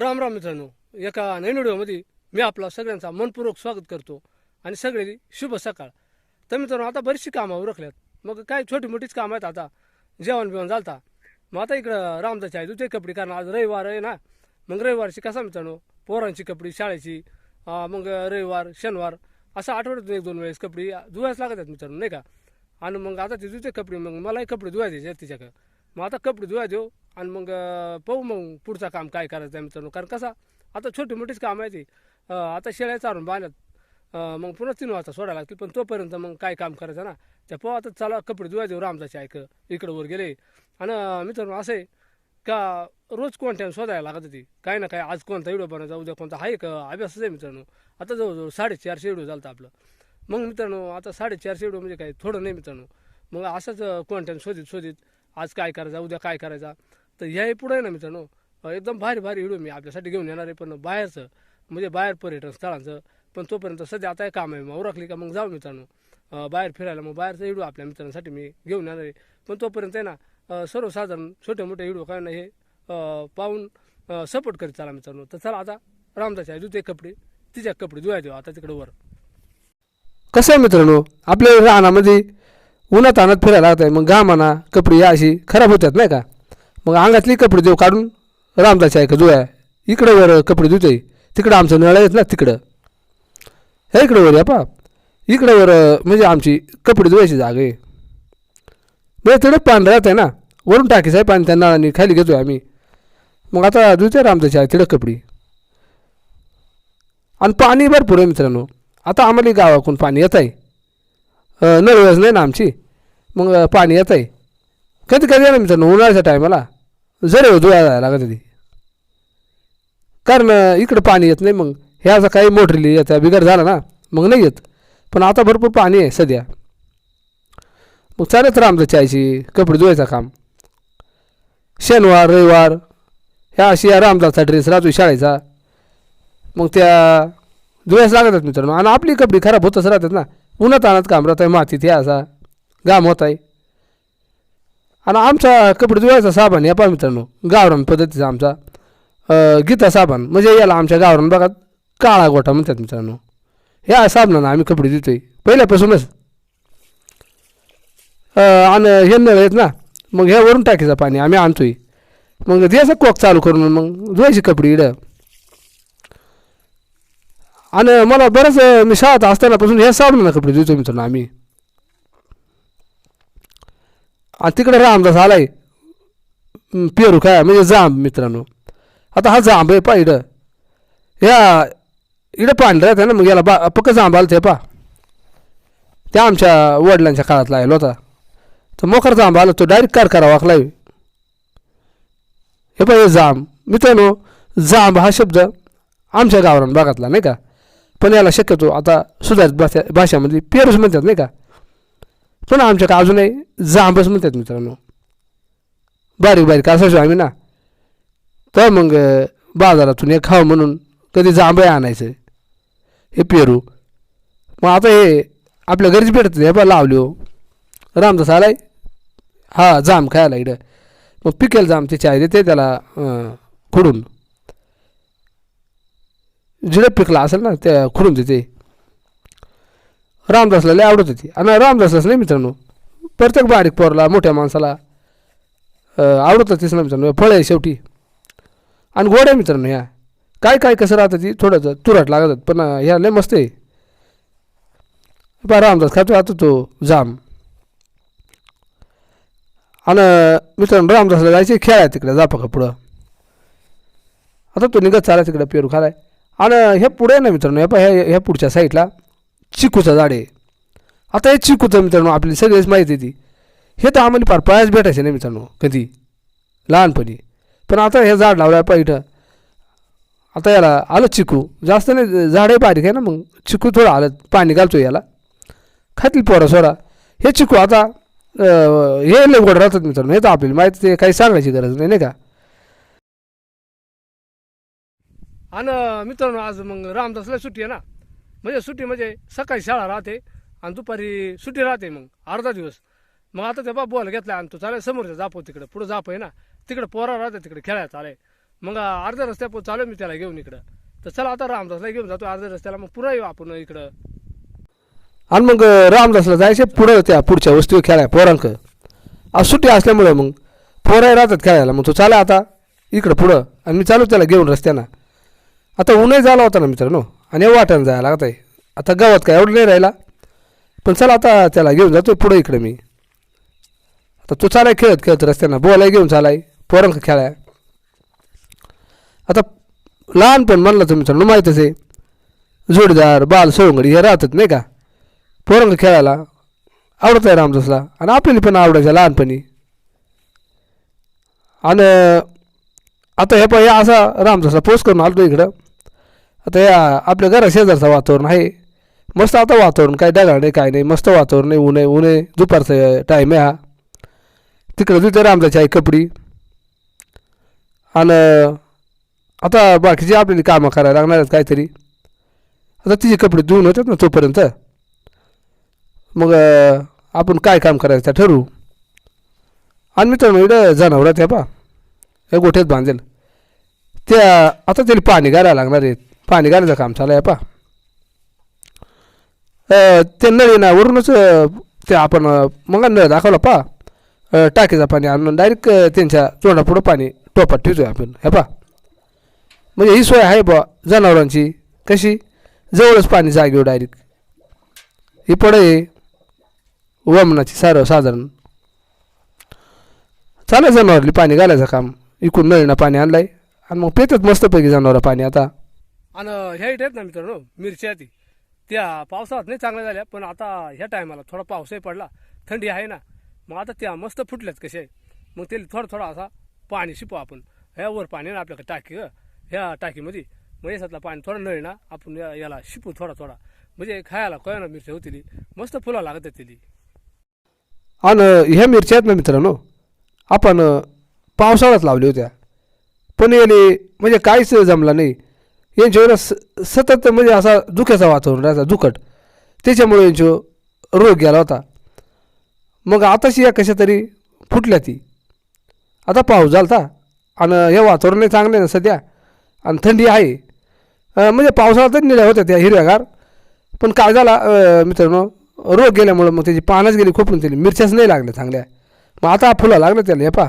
राम राम मित्रांनो एका नवीन व्हिडिओमध्ये मी आपला सगळ्यांचा मनपूर्वक स्वागत करतो आणि सगळे शुभ सकाळ. तर मित्रांनो आता बरीचशी कामं उरकल्यात. मग काय छोटी मोठीच कामं आहेत आता जेवण बिवण झालता मग आता इकडं रामदाची आहे दुसरे कपडे कारण आज रविवार आहे ना. मग रविवारची कसा मित्रांनो? पोरांची कपडे शाळेची मग रविवार शनिवार असं आठवड्यातून एक दोन वेळेस कपडे धुवायच लागत आहेत मित्रांनो नाही का? आणि मग आता ते दुसरे कपडे मग मलाही कपडे धुवायचे आहेत मग आता कपडे धुवा देऊ आणि मग पाहू मग पुढचं काम काय करायचं आहे मित्रांनो. कारण कसा आता छोटी मोठीच काम आहे ती. आता शेळ्या चारून बांधत मग पुन्हा तीन वाजता सोडायला लागतील पण तोपर्यंत मग काय काम करायचं ना? त्या पाहू आता चला कपडे धुवा देऊ हो रामदाचे ऐक इकडं वर गेले. आणि मित्रांनो असं आहे का रोज कोणत्या शोधायला लागत होती? काय ना काय आज कोणता व्हिडिओ बनवायचा उद्या कोणता? आहे का अभ्यासच आहे मित्रांनो. आता जवळजवळ साडेचारशे व्हिडिओ झालं आपलं. मग मित्रांनो आता साडेचारशे व्हिडिओ म्हणजे काय थोडं नाही मित्रांनो. मग असंच कोणत्या शोधित शोधित आज काय करायचा उद्या काय करायचा? तर ह्याही पुढे ना मित्रांनो एकदम भारी भारी व्हिडिओ मी आपल्यासाठी घेऊन येणार आहे. पण बाहेरचं म्हणजे बाहेर पर्यटन स्थळांचं पण तोपर्यंत सध्या आता हे काम आहे. मग उरकली का मग जाऊ मित्रांनो. बाहेर फिरायला मग बाहेरचा व्हिडिओ आपल्या मित्रांसाठी मी घेऊन येणार आहे. पण तोपर्यंत आहे ना सर्वसाधारण छोटे मोठे व्हिडिओ काय ना हे पाहून सपोर्ट करीत चला मित्रांनो. तर चला आता रामदास आहे ते कपडे तिच्या कपडे धुवाय देऊ आता तिकडे वर. कसं आहे मित्रांनो आपल्या रानामध्ये उन्हात आणत फिरायला लागत आहे मग घामाना कपडे या अशी खराब होतात नाही का? मग अंगातली कपडे देऊ काढून. रामदास आहे का जुया इकडं वर कपडे धुतोय. तिकडं आमचं नळ आहेत ना तिकडं. हे इकडं वर या पा. इकडं वर म्हणजे आमची कपडे धुवायची जागा आहे. म्हणजे तिकडं पाणी राहत आहे ना. वरून टाकीस आहे पाणी त्या नळाने खाली घेतोय आम्ही. मग आता धुते रामदास आहे तिकडं कपडे. आणि पाणी भरपूर आहे मित्रांनो. आता आम्हाला गावाकडून पाणी येत आहे. नळवस नाही ना आमची. मग पाणी येत आहे. कधी कधी ना मित्रांनो? उन्हाळ्याच्या टायमाला जरे हो जायला लागत होती. कारण इकडं पाणी येत नाही मग हे असं काही मोटरीली येत्या बिघड झाला ना मग नाही येत. पण आता भरपूर पाणी आहे सध्या. मग चालत रामचं चायची कपडे धुवायचं काम. शनिवार रविवार ह्या अशी या रामदासचा ड्रेस राहतो शाळेचा. मग त्या धुवायस लागतात मित्रांनो. आणि आपली कपडे खराब होतच राहतात ना. उन्हात आणत काम राहत आहे मातीत हे असा घाम होत आहे आणि आमचा कपडे धुवायचा साबण या पहा मित्रांनो गावरान पद्धतीचा आमचा गीता साबण. म्हणजे याला आमच्या गावरान भागात काळा गोठा म्हणतात मित्रांनो. ह्या साबणानं आम्ही कपडे धुतोय. पहिल्यापासूनच. आणि हे नळ आहेत ना मग हे वरून टाकीचं पाणी आम्ही आणतोय. मग द्यायचं कोक चालू करून मग धुवायचे कपडे इडं. आणि मला बरंच मी शाळेत असतानापासून हे साबणानं कपडे धुतो मित्रांनो आम्ही. आणि तिकडे रामदास आलाय. आहे पेरू काय म्हणजे जांब मित्रांनो. आता हा जांब आहे पा इडं ह्या इडं पांढरं आहे ना मग याला बा पक्क जांब आलं ते पा. त्या आमच्या वडिलांच्या काळात लागला होता. तर मोकर जांब आलं तो डायरेक्ट कार करा वाकला हे पाहिजे जांब. मित्रांनो जांब हा शब्द आमच्या गावरान भागातला नाही का? पण याला शक्यतो आता सुधारित भाषा भाषामध्ये पेरूच म्हणतात नाही का? पण आमच्याकडे अजूनही जांभस म्हणतात मित्रांनो. बारीक बारीक असायचो आम्ही ना. तर मग बाजारातून हे खावं म्हणून कधी जांभळे आणायचं. हे पेरू. मग आता हे आपल्या घरीच भेटत हे बा लावले हो. रामदास आलाय. हा जाम खायला इकडं. मग पिकेल जाम ते चाय देते त्याला खुडून. जिडं पिकला असेल ना त्या खुडून देते. रामदासला लय आवडत होती. आणि रामदासलाच नाही मित्रांनो प्रत्येक बारीक पोरला मोठ्या माणसाला आवडत होतीच ना मित्रांनो फळ आहे शेवटी. आणि गोड आहे मित्रांनो ह्या. काय काय कसं राहतं ती थोडंसं तुरट लागतात पण ह्या लय मस्त आहे. बा रामदास खातो आता तो जाम. आणि मित्रांनो रामदासला जायचे खेळाय तिकडे जापा का पुढं. आता तो निघत चालाय तिकडे पेरू खालाय. आणि ह्या पुढे ना मित्रांनो ह्या पहा ह्या ह्या पुढच्या साईडला. चिकूचं झाड आहे. आता हे चिकूचं मित्रांनो आपली सगळीच माहिती आहे ती. हे तर आम्हाला फार पळायच भेटायचे नाही मित्रांनो कधी? लहानपणी. पण आता हे झाड लावलं आहे इथं आता याला आलं चिकू. जास्त नाही झाडही बारीक आहे ना मग चिकू थोडं आलं पाणी घालतो याला. खातील पोरं सोडा. हे चिकू आता हे लवकर राहतात मित्रांनो हे तर आपल्याला माहिती ते काही सांगायची गरज नाही नाही का? आणि मित्रांनो आज मग रामदासला सुट्टी आहे ना? म्हणजे सुट्टी म्हणजे सकाळी शाळा राहते आणि दुपारी सुट्टी राहते मग अर्धा दिवस. मग आता त्या बा बॉल घेतला आणि तो चालेल समोरच्या जापो तिकडे. पुढं जाप आहे ना तिकडे पोरा राहते तिकडे खेळायला चालेल. मग अर्ध्या रस्त्या चालू मी त्याला घेऊन इकडं. तर चला आता रामदासला घेऊन जातो अर्ध्या रस्त्याला मग पुरा येऊ आपण इकडं. आणि मग रामदासला जायचे पुढं त्या पुढच्या वस्तू खेळाय पोरांक. सुट्टी असल्यामुळं मग पोरं राहतात खेळायला. मग तो चाला आता इकडं पुढं आणि मी चालू त्याला घेऊन रस्त्यानं. आता उन्हाही झाला होता ना मित्रांनो. आणि वाटण जायला लागत आहे. आता गावात काय एवढं नाही राहिला. पण चला आता त्याला घेऊन जातो पुढं इकडं मी. आता तू चालाय खेळत खेळत रस्त्यानं. बोलाय घेऊन चालाय. पोरांक खेळाय. आता लहानपण म्हणलं तुम्ही चालू माहीतच आहे. जोडीदार बाल सोंगडी हे राहतात नाही का? पोरंग खेळायला आवडत आहे रामदासला. आणि आपल्याला पण आवडायचं लहानपणी. आणि आता हे पण असा रामदासला पोस्ट करून आलो इकडं. आता या आपल्या घरा शेजारचं वातावरण आहे. मस्त आता वातावरण काय डगाळ नाही काय नाही मस्त वातावरण आहे ऊन आहे ऊन आहे दुपारचं टाईम आहे हा. तिकडं तिथे रामदाची आहे कपडी. आणि आता बाकीची आपल्याला कामं करायला लागणार आहेत काहीतरी. आता तिचे कपडे धुवून होतात ना तोपर्यंत. मग आपण काय काम करायचं त्या ठरवू. आणि मित्रांनो इकडं जनावरात त्या पा हे गोठ्यात बांधेल त्या आता त्याला पाणी घालायला लागणार आहेत. पाणी घालायचं काम चालू आहे पा ते नळी ना वरूनच ते आपण मग नळ दाखवला पा टाकीचा टाकीचं पाणी आणून डायरेक्ट त्यांच्या तोंडापुढं पाणी टोपात ठेवतोय आपण. हे पा म्हणजे ही सोय आहे बा जनावरांची. कशी? जवळच पाणी जागेवर डायरेक्ट ही पडे वमनाची सारं साधारण. चालेल जनावरली पाणी घालायचं काम. इकडून नळीनं पाणी आणलंय. आणि मग पेतात मस्तपैकी जनावरं पाणी आता. आणि ह्या इट आहेत ना मित्रांनो मिरच्या ती. त्या पावसाळ्यात नाही चांगल्या झाल्या पण आता ह्या टायमाला थोडा पावसही पडला. थंडी आहे ना. मग आता त्या मस्त फुटल्यात कसे. आहे मग त्याला थोडा थोडा असा पाणी शिपू आपण. ह्यावर पाणी ना आपल्याकडे टाकी ह्या टाकीमध्ये. मग याच्यातला पाणी थोडं नळी ना आपण या- याला शिपू थोडा थोडा. म्हणजे खायला कळणार मिरच्या होतील मस्त फुला लागत तिली. आणि ह्या मिरच्या आहेत ना मित्रांनो आपण पावसाळ्यात लावल्या होत्या. पण याने म्हणजे काहीच जमला नाही. यांच्यावर स सतत म्हणजे असा दुख्याचा वातावरण राहायचा धुकट. त्याच्यामुळे यांच्यावर रोग गेला होता. मग आताशी या कशा तरी फुटल्या ती. आता पाऊस झाला आणि हे वातावरण चांगलं आहे ना सध्या. आणि थंडी आहे. म्हणजे म्हणजे तर निळ्या होत्या त्या हिरव्यागार. पण काय झाला मित्रांनो रोग गेल्यामुळं मग त्याची पानच गेली खोपून त्याला. मिरच्याच नाही लागल्या चांगल्या. मग आता फुला लागलं त्याला हे पा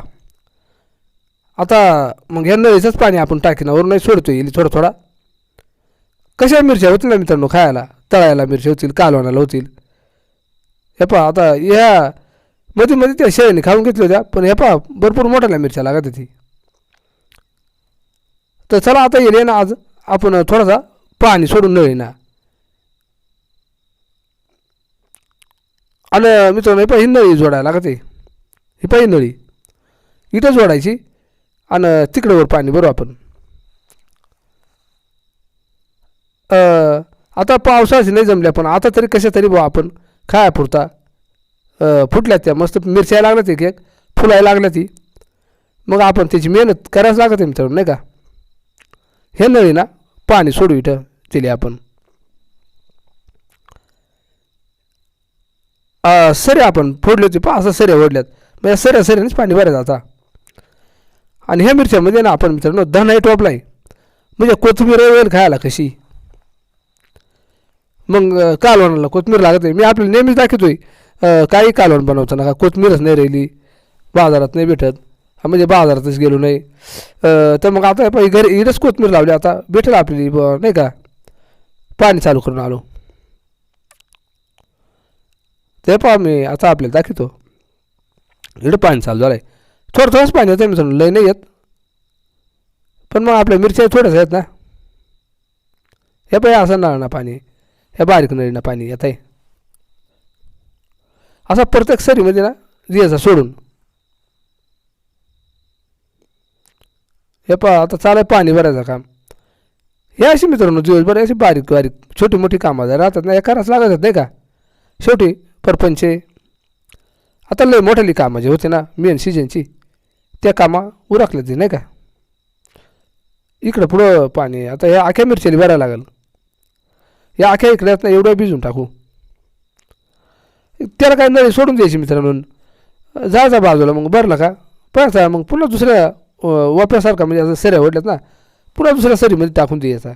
आता मग ह्या नळीचंच पाणी आपण टाकीनावर नाही सोडतो येईल थोडा थोडा. कशा मिरच्या होतील ना मित्रांनो खायला? तळायला मिरच्या होतील कालवणाला होतील. हे पहा आता ह्या मध्ये मध्ये त्या शेळीने खाऊन घेतल्या होत्या पण हे पहा भरपूर मोठ्याला मिरच्या लागत होती. तर चला आता येईल ना आज आपण थोडासा पाणी सोडून नळे ना. आणि मित्रांनो हे पहा नळी जोडायला लागते. ही पहिली नळी. इथं जोडायची आणि तिकडं वर पाणी भरू आपण. आता पावसाळ्याची नाही जमल्या पण आता तरी कशा तरी बुवा आपण खाया पुरता. फुटल्यात त्या मस्त मिरच्या लागल्यात एक एक फुलायला लागल्या ती मग आपण त्याची मेहनत करायच लागत आहे मित्रांनो नाही का? हे नळी ना पाणी सोडू इथं तिले आपण. सरे आपण फोडले होते पहा असं सरे ओढल्यात. म्हणजे सऱ्या सऱ्यानेच पाणी भरायचं आता. आणि ह्या मिरच्यामध्ये ना आपण मित्रांनो टोपला टोपलाय. म्हणजे कोथिंबीर वेळ खायला कशी? मग कालवणाला कोथमीर लागत नाही. मी आपल्याला नेहमीच दाखवतोय काही कालवण बनवताना का कोथमीरच नाही राहिली बाजारात नाही भेटत. म्हणजे बाजारातच गेलो नाही. तर मग आता पाहिजे घरी इथंच कोथमीर लावली आता भेटेल आपली नाही का? पाणी चालू करून आलो. ते पहा मी आता आपल्याला दाखवतो. इकडं पाणी चालू झालं आहे थोडं थोडंच पाणी येतं मी लय नाही येत. पण मग आपल्या मिरच्या थोड्याच आहेत ना. हे पाहिजे असं ना पाणी ह्या बारीक नळीनं पाणी येत आहे. असा प्रत्येक सरीमध्ये ना द्यायचा सोडून. हे पहा आता चालाय पाणी भरायचं काम. हे अशी मित्रांनो दिवसभर अशी बारीक बारीक छोटी मोठी कामं जर राहतात ना हे करावंच लागत नाही का? शेवटी परपंच. आता लय मोठाली कामं जे होते ना मेन सीजनची त्या कामा उरकल्या ते नाही का? इकडं पुढं पाणी आता या आख्या मिरच्याला भरायला लागेल. या अख्या इकड्यातनं एवढं भिजून टाकू. त्याला काय नळी सोडून द्यायची मित्रांनो जायचा बाजूला मग भरला का? परत मग पुन्हा दुसऱ्या वाप्यासारखा म्हणजे असं सऱ्या ओढल्यात ना पुन्हा दुसऱ्या सरीमध्ये टाकून द्यायचा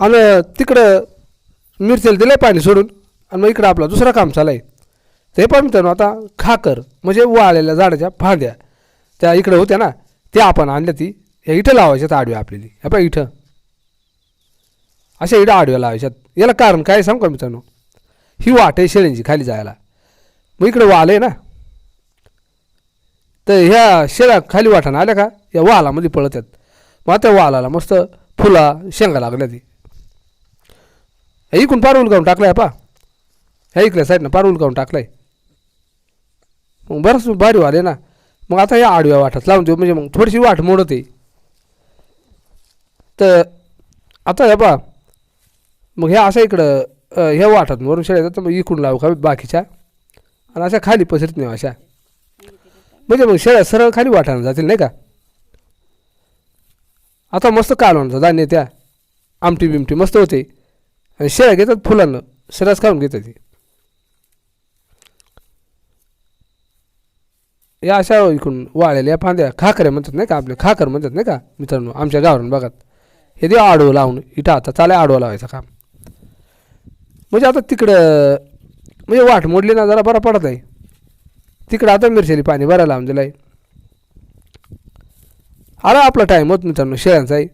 आणि तिकडं मिरचेला दिलं पाणी सोडून आणि मग इकडं आपला दुसरं काम चालाय आहे. ते पण मित्रांनो आता खाकर म्हणजे वाळलेल्या झाडाच्या फांद्या त्या इकडं होत्या ना त्या आपण आणल्या ती. या इथं लावायच्यात आडव्या आपल्याला. हे पहा इथं अशा इथं आडव्या लावायच्यात. याला कारण काय सांग का मित्रांनो? ही वाट आहे शेळ्यांची खाली जायला. मग इकडे वाल आहे ना? तर ह्या शेळ्या खाली वाटानं आल्या का? या वालामध्ये पळत आहेत मग त्या वालाला मस्त फुला शेंगा लागल्या ती. ह्या इकून पार उलगावून टाकलाय पा ह्या इकल्या साईडनं पार उलगावून टाकलाय. मग बरंच भारी वाले ना? मग आता या आडव्या वाटात लावून देऊ. म्हणजे मग थोडीशी वाट मोडत. तर आता हे बा मग ह्या अशा इकडं ह्या वाटात वरून शेळ्या येतात तर मग इकडून लावू का बाकीच्या? आणि अशा खाली पसरत नाही हो अशा. म्हणजे मग शेळ्या सरळ खाली वाटायला जातील नाही का? आता मस्त कालवणचं धान्य त्या. आमटी बिमटी मस्त होते. आणि शेळ्या घेतात फुलांना. सरस खाऊन घेतात ती. या अशा इकडून वाळलेल्या फांद्या खाकऱ्या म्हणतात नाही का आपले खाकर म्हणतात नाही का मित्रांनो? आमच्या गावावरून बघा. हे दे आडवं लावून इथं आता चालाय आडवं लावायचं काम. म्हणजे आता तिकडं म्हणजे वाट मोडली ना जरा बरा पडत आहे तिकडं आता मिरचीला पाणी बरं लावून दिलं आहे आला आपला टाईम होत मित्रांनो शेळ्यांचा आहे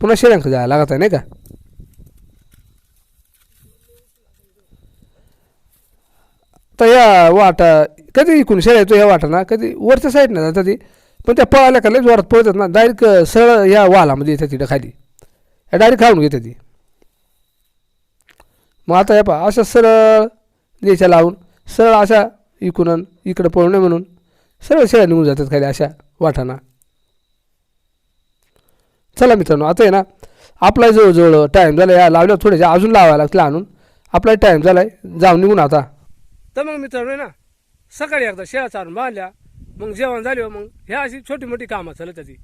पुन्हा शेळ्यांकडे जायला लागत आहे नाही का? तर या वाटा कधी इकून शेळ्या येतो या वाटा ना कधी वरच्या साईडनं जातात ती. पण त्या पळाल्या का लय जोरात पळतात ना डायरेक्ट सरळ या वालामध्ये येतात तिथं खाली. या डायरेक्ट खाऊन घेते ती. मग आता या पहा अशा सरळ द्यायच्या लावून सरळ अशा इकून इकडं पळू नये म्हणून सरळ शेळ्या निघून जातात खाली अशा वाटाना चला मित्रांनो आता आहे ना आपला जवळजवळ टाईम झाला या लावल्या थोड्याशा अजून लावायला लागतील आणून. आपला टाईम झाला आहे जाऊन निघून आता. तर मग मित्रांनो आहे ना सकाळी एकदा शेळ्या चारून बांधल्या मग जेवण झाल्यावर हो, मग ह्या अशी छोटी मोठी कामं चालत त्याची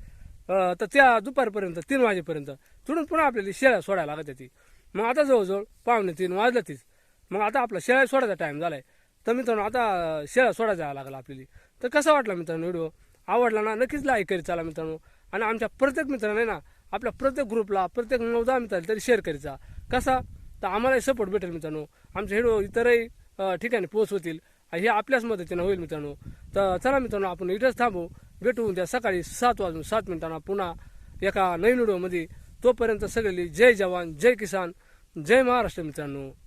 तर त्या दुपारपर्यंत तीन वाजेपर्यंत तिथून पुन्हा आपल्याला शेळ्या सोडायला लागत होती. मग आता जवळजवळ पावणे तीन वाजलं तीच मग आता आपला शेळ्या सोडायचा टाईम झालाय. तर मित्रांनो आता शेळ्या सोडायला जावं लागला आपल्याला. तर कसा वाटला मित्रांनो व्हिडिओ आवडला ना? नक्कीच लाईक करीत चला मित्रांनो. आणि आमच्या प्रत्येक मित्रांना ना आपल्या प्रत्येक ग्रुपला प्रत्येक नऊ दहा मित्राला तरी शेअर करीचा कसा? तर आम्हालाही सपोर्ट भेटेल मित्रांनो. आमचे व्हिडिओ इतरही ठिकाणी पोहोचवतील हे आपल्याच मदतीनं होईल मित्रांनो. तर चला मित्रांनो आपण इथंच थांबू. भेटू उद्या सकाळी सात वाजून सात मिनिटांना पुन्हा एका नवीन व्हिडिओमध्ये. तोपर्यंत सगळे जय जवान जय किसान जय महाराष्ट्र मित्रांनो.